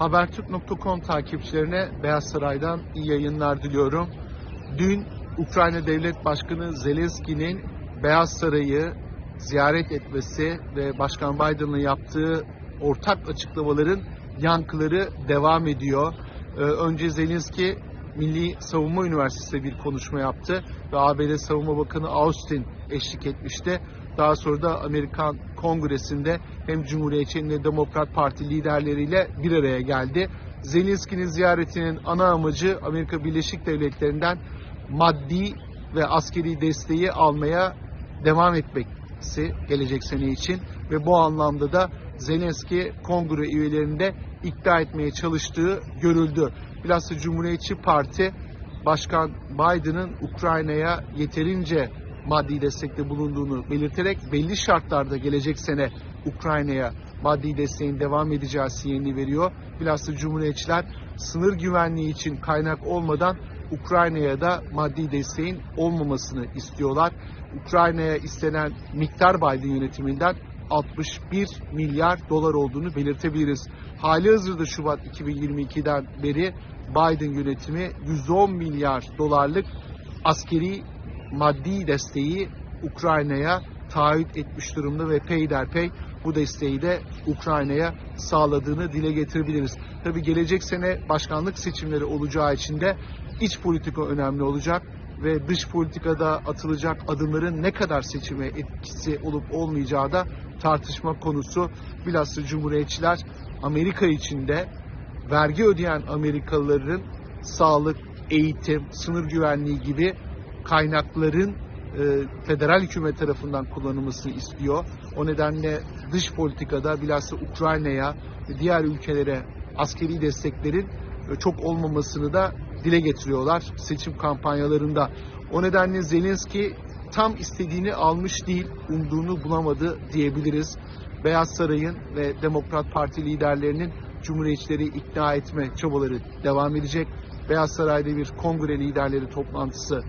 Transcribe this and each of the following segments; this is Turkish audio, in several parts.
Habertürk.com takipçilerine Beyaz Saray'dan iyi yayınlar diliyorum. Dün Ukrayna Devlet Başkanı Zelenski'nin Beyaz Saray'ı ziyaret etmesi ve Başkan Biden'la yaptığı ortak açıklamaların yankıları devam ediyor. Ee, önce Zelenski Milli Savunma Üniversitesi'nde bir konuşma yaptı ve ABD Savunma Bakanı Austin eşlik etmişti. Daha sonra da Amerikan Kongresi'nde hem Cumhuriyetçi hem de Demokrat Parti liderleriyle bir araya geldi. Zelenski'nin ziyaretinin ana amacı Amerika Birleşik Devletleri'nden maddi ve askeri desteği almaya devam etmesi gelecek sene için ve bu anlamda da Zelenski kongre üyelerini de ikna etmeye çalıştığı görüldü. Bilhassa Cumhuriyetçi Parti Başkan Biden'ın Ukrayna'ya yeterince maddi destekte bulunduğunu belirterek belli şartlarda gelecek sene Ukrayna'ya maddi desteğin devam edeceği sinyalini veriyor. Bilhassa Cumhuriyetçiler sınır güvenliği için kaynak olmadan Ukrayna'ya da maddi desteğin olmamasını istiyorlar. Ukrayna'ya istenen miktar Biden yönetiminden 61 milyar dolar olduğunu belirtebiliriz. Hali hazırda Şubat 2022'den beri Biden yönetimi 110 milyar dolarlık askeri maddi desteği Ukrayna'ya taahhüt etmiş durumda ve peyderpey bu desteği de Ukrayna'ya sağladığını dile getirebiliriz. Tabi gelecek sene başkanlık seçimleri olacağı için de iç politika önemli olacak ve dış politikada atılacak adımların ne kadar seçime etkisi olup olmayacağı da tartışma konusu. Bilhassa Cumhuriyetçiler Amerika içinde vergi ödeyen Amerikalıların sağlık, eğitim, sınır güvenliği gibi kaynakların e, federal hükümet tarafından kullanılmasını istiyor. O nedenle dış politikada bilhassa Ukrayna'ya ve diğer ülkelere askeri desteklerin e, çok olmamasını da dile getiriyorlar seçim kampanyalarında. O nedenle Zelenski tam istediğini almış değil, umduğunu bulamadı diyebiliriz. Beyaz Saray'ın ve Demokrat Parti liderlerinin Cumhuriyetçileri ikna etme çabaları devam edecek. Beyaz Saray'da bir kongre liderleri toplantısı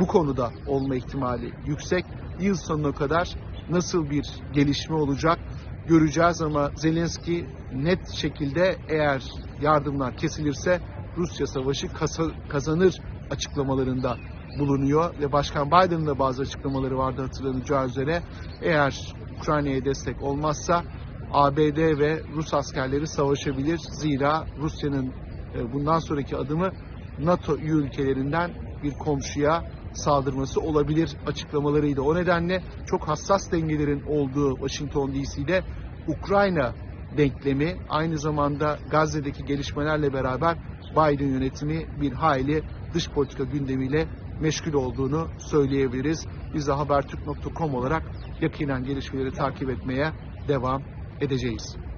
bu konuda olma ihtimali yüksek. Yıl sonuna kadar nasıl bir gelişme olacak göreceğiz ama Zelenski net şekilde eğer yardımlar kesilirse Rusya savaşı kazanır açıklamalarında bulunuyor ve Başkan Biden'ın da bazı açıklamaları vardı hatırlanacağı üzere. Eğer Ukrayna'ya destek olmazsa ABD ve Rus askerleri savaşabilir. Zira Rusya'nın e, bundan sonraki adımı NATO üye ülkelerinden bir komşuya saldırması olabilir açıklamalarıydı. O nedenle çok hassas dengelerin olduğu Washington DC'de Ukrayna denklemi aynı zamanda Gazze'deki gelişmelerle beraber Biden yönetimi bir hayli dış politika gündemiyle meşgul olduğunu söyleyebiliriz. Biz de Habertürk.com olarak yakinen gelişmeleri takip etmeye devam edeceğiz.